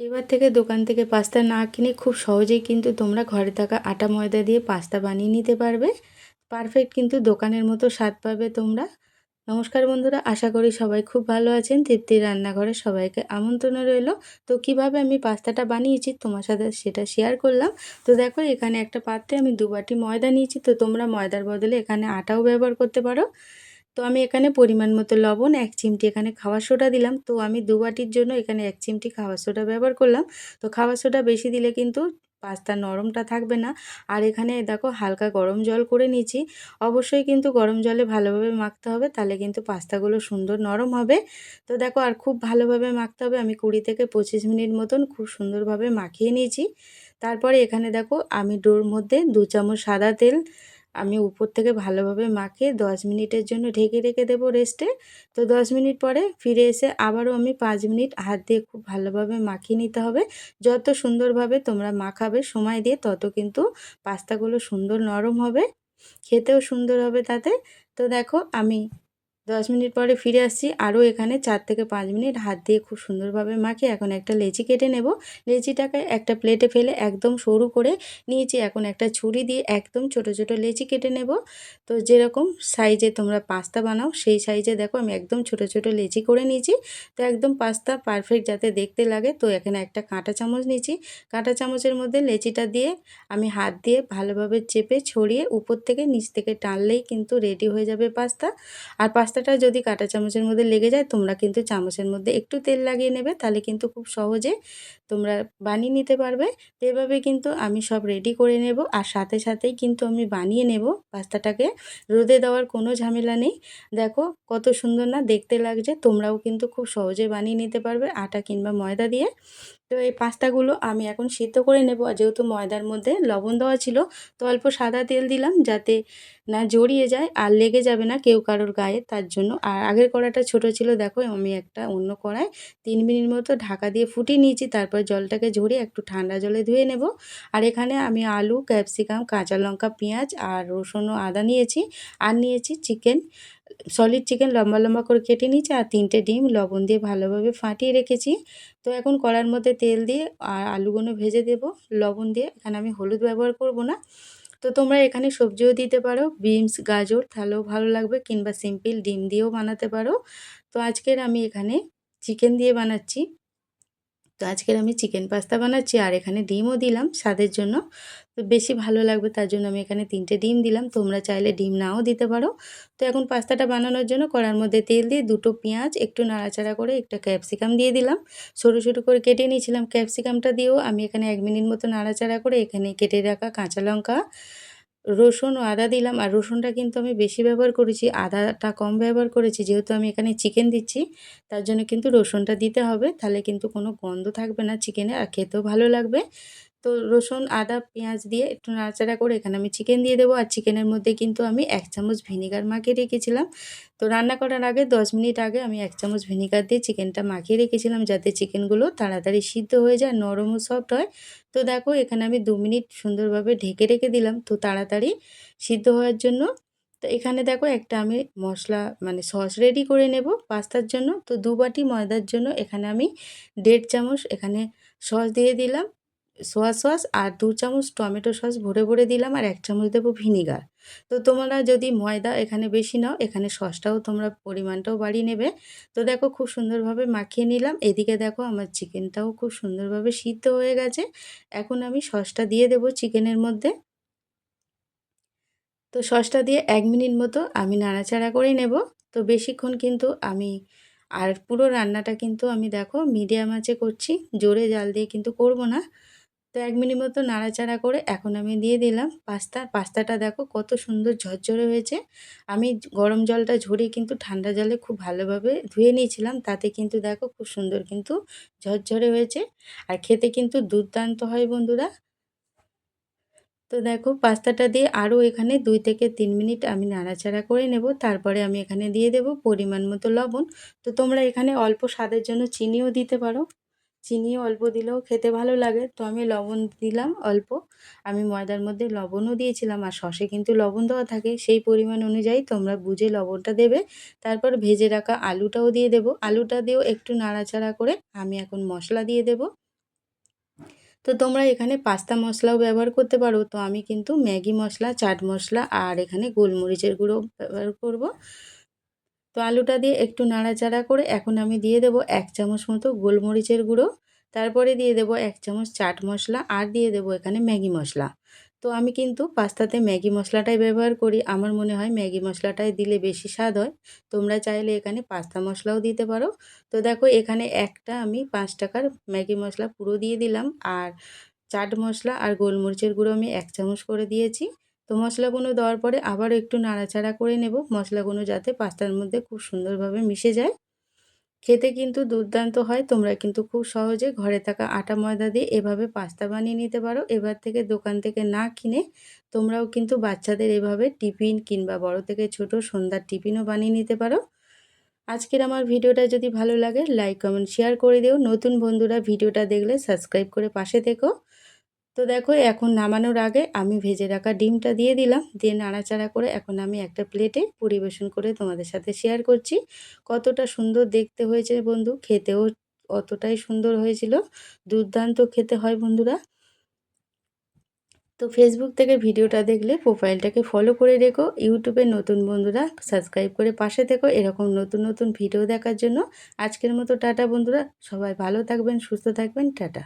এবার থেকে দোকান থেকে পাস্তা না কিনে খুব সহজেই কিন্তু তোমরা ঘরে থাকা আটা ময়দা দিয়ে পাস্তা বানিয়ে নিতে পারবে। পারফেক্ট কিন্তু দোকানের মতো স্বাদ পাবে তোমরা। নমস্কার বন্ধুরা, আশা করি সবাই খুব ভালো আছেন। তৃপ্তির রান্নাঘরে সবাইকে আমন্ত্রণ রইল। তো কীভাবে আমি পাস্তাটা বানিয়েছি তোমার সাথে সেটা শেয়ার করলাম। তো দেখো, এখানে একটা পাত্রে আমি দু বাটি ময়দা নিয়েছি। তো তোমরা ময়দার বদলে এখানে আটাও ব্যবহার করতে পারো। তো আমি এখানে পরিমাণ মতো লবণ, এক চিমটি এখানে খাওয়ার সোডা দিলাম। তো আমি দু বাটির জন্য এখানে এক চিমটি খাওয়ার সোডা ব্যবহার করলাম। তো খাওয়ার সোডা বেশি দিলে কিন্তু পাস্তা নরমটা থাকবে না। আর এখানে দেখো হালকা গরম জল করে নিয়েছি। অবশ্যই কিন্তু গরম জলে ভালোভাবে মাখতে হবে, তাহলে কিন্তু পাস্তাগুলো সুন্দর নরম হবে। তো দেখো আর খুব ভালোভাবে মাখতে হবে। আমি কুড়ি থেকে পঁচিশ মিনিট মতন খুব সুন্দরভাবে মাখিয়ে নিয়েছি। তারপরে এখানে দেখো আমি ডোর মধ্যে দু চামচ সাদা তেল আমি উপর থেকে ভালোভাবে মাখিয়ে দশ মিনিটের জন্য ঢেকে রেখে দেবো রেস্টে তো দশ মিনিট পরে ফিরে এসে আবারও আমি পাঁচ মিনিট হাত দিয়ে খুব ভালোভাবে মাখিয়ে নিতে হবে। যত সুন্দরভাবে তোমরা মাখাবে সময় দিয়ে তত কিন্তু পাস্তাগুলো সুন্দর নরম হবে। খেতেও সুন্দর হবে তাতে। তো দেখো আমি দশ মিনিট পরে ফিরে আসছি। আরও এখানে চার থেকে পাঁচ মিনিট হাত দিয়ে খুব সুন্দরভাবে মাখিয়ে এখন একটা লেচি কেটে নেব। লেচিটাকে একটা প্লেটে ফেলে একদম সরু করে নিয়েছি। এখন একটা ছুরি দিয়ে একদম ছোট ছোট লেচি কেটে নেব। তো যেরকম সাইজে তোমরা পাস্তা বানাও, সেই সাইজে দেখো আমি একদম ছোট ছোট লেচি করে নিয়েছি। তো একদম পাস্তা পারফেক্ট যাতে দেখতে লাগে। তো এখানে একটা কাঁটা চামচ নিয়েছি। কাঁটা চামচের মধ্যে লেচিটা দিয়ে আমি হাত দিয়ে ভালোভাবে চেপে ছড়িয়ে উপর থেকে নিচ থেকে টানলেই কিন্তু রেডি হয়ে যাবে পাস্তা। আর পাস্তা পাস্তাটা যদি কাঁটা চামচের মধ্যে লেগে যায়, তোমরা কিন্তু চামচের মধ্যে একটু তেল লাগিয়ে নেবে। তাহলে কিন্তু খুব সহজে তোমরা বানিয়ে নিতে পারবে। এভাবে কিন্তু আমি সব রেডি করে নেব। আর সাথে সাথেই কিন্তু আমি বানিয়ে নেব পাস্তাটাকে। রোদে দেওয়ার কোনো ঝামেলা নেই। দেখো কত সুন্দর না দেখতে লাগছে। তোমরাও কিন্তু খুব সহজে বানিয়ে নিতে পারবে আটা কিংবা ময়দা দিয়ে। তো এই পাস্তাগুলো আমি এখন সিদ্ধ করে নেব। আর যেহেতু ময়দার মধ্যে লবণ দেওয়া ছিল, তো অল্প সাদা তেল দিলাম যাতে না জড়িয়ে যায় আর লেগে যাবে না কেউ কারোর গায়ে তার জন্য। আর আগের কড়াটা ছোট ছিল, দেখো আমি একটা অন্য কড়ায় তিন মিনিট মতো ঢাকা দিয়ে ফুটিয়ে নিয়েছি, তারপর জলটাকে ঝরিয়ে একটু ঠান্ডা জলে ধুয়ে নেব। আর এখানে আমি আলু, ক্যাপসিকাম, কাঁচা লঙ্কা, পেঁয়াজ আর রসুন ও আদা নিয়েছি। আর নিয়েছি চিকেন সলিড চিকেন লম্বা লম্বা করে কেটে নিয়েছি আর তিনটে ডিম লবণ দিয়ে ভালোভাবে ফাটিয়ে রেখেছি। তো এখন কড়ার মধ্যে তেল দিয়ে আর আলুগুলো ভেজে দেব। লবণ দিয়ে এখানে আমি হলুদ ব্যবহার করব না। তো তোমরা এখানে সবজিও দিতে পারো, বিনস, গাজর তাহলেও ভালো লাগবে কিংবা সিম্পল ডিম দিয়েও বানাতে পারো। তো আজকের আমি এখানে চিকেন দিয়ে বানাচ্ছি। তো আজকের আমি চিকেন পাস্তা বানাচ্ছি আর এখানে ডিমও দিলাম স্বাদের জন্য। তো বেশি ভালো লাগবে তার জন্য আমি এখানে তিনটে ডিম দিলাম। তোমরা চাইলে ডিম নাও দিতে পারো। তো এখন পাস্তাটা বানানোর জন্য কড়ার মধ্যে তেল দিয়ে দুটো পেঁয়াজ, একটু নাড়াচাড়া করে একটা ক্যাপসিকাম দিয়ে দিলাম। সরু সরু করে কেটে নিয়েছিলাম ক্যাপসিকামটা দিয়েও আমি এখানে এক মিনিট মতো নাড়াচাড়া করে এখানে কেটে রাখা কাঁচা লঙ্কা রসুন ও আদা দিলাম আর রসুনটা কিন্তু আমি বেশি ব্যবহার করেছি, আদাটা কম ব্যবহার করেছি। যেহেতু আমি এখানে চিকেন দিচ্ছি, তার জন্য কিন্তু রসুনটা দিতে হবে। তাহলে কিন্তু কোনো গন্ধ থাকবে না চিকেনে আর খেতেও ভালো লাগবে। তো রসুন, আদা, পেঁয়াজ দিয়ে একটু নাড়াচাড়া করে এখানে আমি চিকেন দিয়ে দেবো। আর চিকেনের মধ্যে কিন্তু আমি এক চামচ ভিনিগার মাখিয়ে রেখেছিলাম। তো রান্না করার আগে দশ মিনিট আগে আমি এক চামচ ভিনিগার দিয়ে চিকেনটা মাখিয়ে রেখেছিলাম যাতে চিকেনগুলো তাড়াতাড়ি সিদ্ধ হয়ে যায়, নরম ও সফট হয়। তো দেখো এখানে আমি দু মিনিট সুন্দরভাবে ঢেকে রেখে দিলাম তো তাড়াতাড়ি সিদ্ধ হওয়ার জন্য। তো এখানে দেখো একটা আমি মশলা মানে সস রেডি করে নেব পাস্তার জন্য। তো দু বাটি ময়দার জন্য এখানে আমি দেড় চামচ এখানে সস দিয়ে দিলাম। সোয়া সস আর দু চামচ টমেটো সস ভরে ভরে দিলাম আর এক চামচ দেবো ভিনিগার। তো তোমরা যদি ময়দা এখানে বেশি নাও, এখানে সসটাও তোমরা পরিমাণটাও বাড়িয়ে নেবে। তো দেখো খুব সুন্দরভাবে মাখিয়ে নিলাম। এদিকে দেখো আমার চিকেনটাও খুব সুন্দরভাবে সিদ্ধ হয়ে গেছে। এখন আমি সসটা দিয়ে দেবো চিকেনের মধ্যে। তো সসটা দিয়ে এক মিনিট মতো আমি নাড়াচাড়া করে নেব। তো বেশিক্ষণ কিন্তু আমি, আর পুরো রান্নাটা কিন্তু আমি দেখো মিডিয়াম আঁচে করছি। জোরে জাল দিয়ে কিন্তু করব না। তো এক মিনিট মতো নাড়াচাড়া করে এখন আমি দিয়ে দিলাম পাস্তা। পাস্তাটা দেখো কত সুন্দর ঝরঝরে হয়েছে। আমি গরম জলটা ঝরিয়ে কিন্তু ঠান্ডা জলে খুব ভালোভাবে ধুয়ে নিয়েছিলাম। তাতে কিন্তু দেখো খুব সুন্দর কিন্তু ঝরঝরে হয়েছে। আর খেতে কিন্তু দুর্দান্ত হয় বন্ধুরা। তো দেখো পাস্তাটা দিয়ে আরও এখানে দুই থেকে তিন মিনিট আমি নাড়াচাড়া করে নেব। তারপরে আমি এখানে দিয়ে দেব পরিমাণ মতো লবণ। তো তোমরা এখানে অল্প স্বাদের জন্য চিনিও দিতে পারো। চিনিও অল্প দিলেও খেতে ভালো লাগে। তো আমি লবণ দিলাম অল্প। আমি ময়দার মধ্যে লবণও দিয়েছিলাম আর সসে কিন্তু লবণ দেওয়া থাকে। সেই পরিমাণ অনুযায়ী তোমরা বুঝে লবণটা দেবে। তারপর ভেজে রাখা আলুটাও দিয়ে দেব। আলুটা দিয়েও একটু নাড়াচাড়া করে আমি এখন মশলা দিয়ে দেব। তো তোমরা এখানে পাস্তা মশলাও ব্যবহার করতে পারো। তো আমি কিন্তু ম্যাগি মশলা, চাট মশলা আর এখানে গোলমরিচের গুঁড়ো ব্যবহার করব। তো আলুটা দিয়ে একটু নাড়াচাড়া করে এখন আমি দিয়ে দেব এক চামচ মতো গোলমরিচের গুঁড়ো। তারপরে দিয়ে দেব এক চামচ চাট মশলা আর দিয়ে দেব এখানে ম্যাগি মশলা। তো আমি কিন্তু পাস্তাতে ম্যাগি মশলাটাই ব্যবহার করি। আমার মনে হয় ম্যাগি মশলাটাই দিলে বেশি স্বাদ হয়। তোমরা চাইলে এখানে পাস্তা মশলাও দিতে পারো। তো দেখো এখানে একটা আমি পাঁচ টাকার ম্যাগি মশলা পুরো দিয়ে দিলাম। আর চাট মশলা আর গোলমরিচের গুঁড়ো আমি এক চামচ করে দিয়েছি। তো মশলাগুলো দেওয়ার পরে আবারও একটু নাড়াচাড়া করে নেব। মশলাগুলো যাতে পাস্তার মধ্যে খুব সুন্দরভাবে মিশে যায়। খেতে কিন্তু দুর্দান্ত হয়, তোমরা কিন্তু খুব সহজে ঘরে থাকা আটা ময়দা দিয়ে এভাবে পাস্তা বানিয়ে নিতে পারো। এবার থেকে দোকান থেকে না কিনে তোমরাও কিন্তু বাচ্চাদের এভাবে টিফিন কিংবা বড় থেকে ছোট সন্ধ্যার টিফিনও বানিয়ে নিতে পারো। আজকের আমার ভিডিওটা যদি ভালো লাগে, লাইক, কমেন্ট, শেয়ার করে দিও। নতুন বন্ধুরা ভিডিওটা দেখলে সাবস্ক্রাইব করে পাশে থেকো। তো দেখো, এখন নামানোর আগে আমি ভেজে রাখা ডিমটা দিয়ে দিলাম। দিয়ে নাড়াচাড়া করে এখন আমি একটা প্লেটে পরিবেশন করে তোমাদের সাথে শেয়ার করছি। কতটা সুন্দর দেখতে হয়েছে বন্ধু, খেতেও অতটাই সুন্দর হয়েছিল। দুর্দান্ত খেতে হয় বন্ধুরা। তো ফেসবুক থেকে ভিডিওটা দেখলে প্রোফাইলটাকে ফলো করে রেখো। ইউটিউবে নতুন বন্ধুরা সাবস্ক্রাইব করে পাশে থেকো। এরকম নতুন নতুন ভিডিও দেখার জন্য আজকের মতো টাটা বন্ধুরা। সবাই ভালো থাকবেন, সুস্থ থাকবেন, টাটা।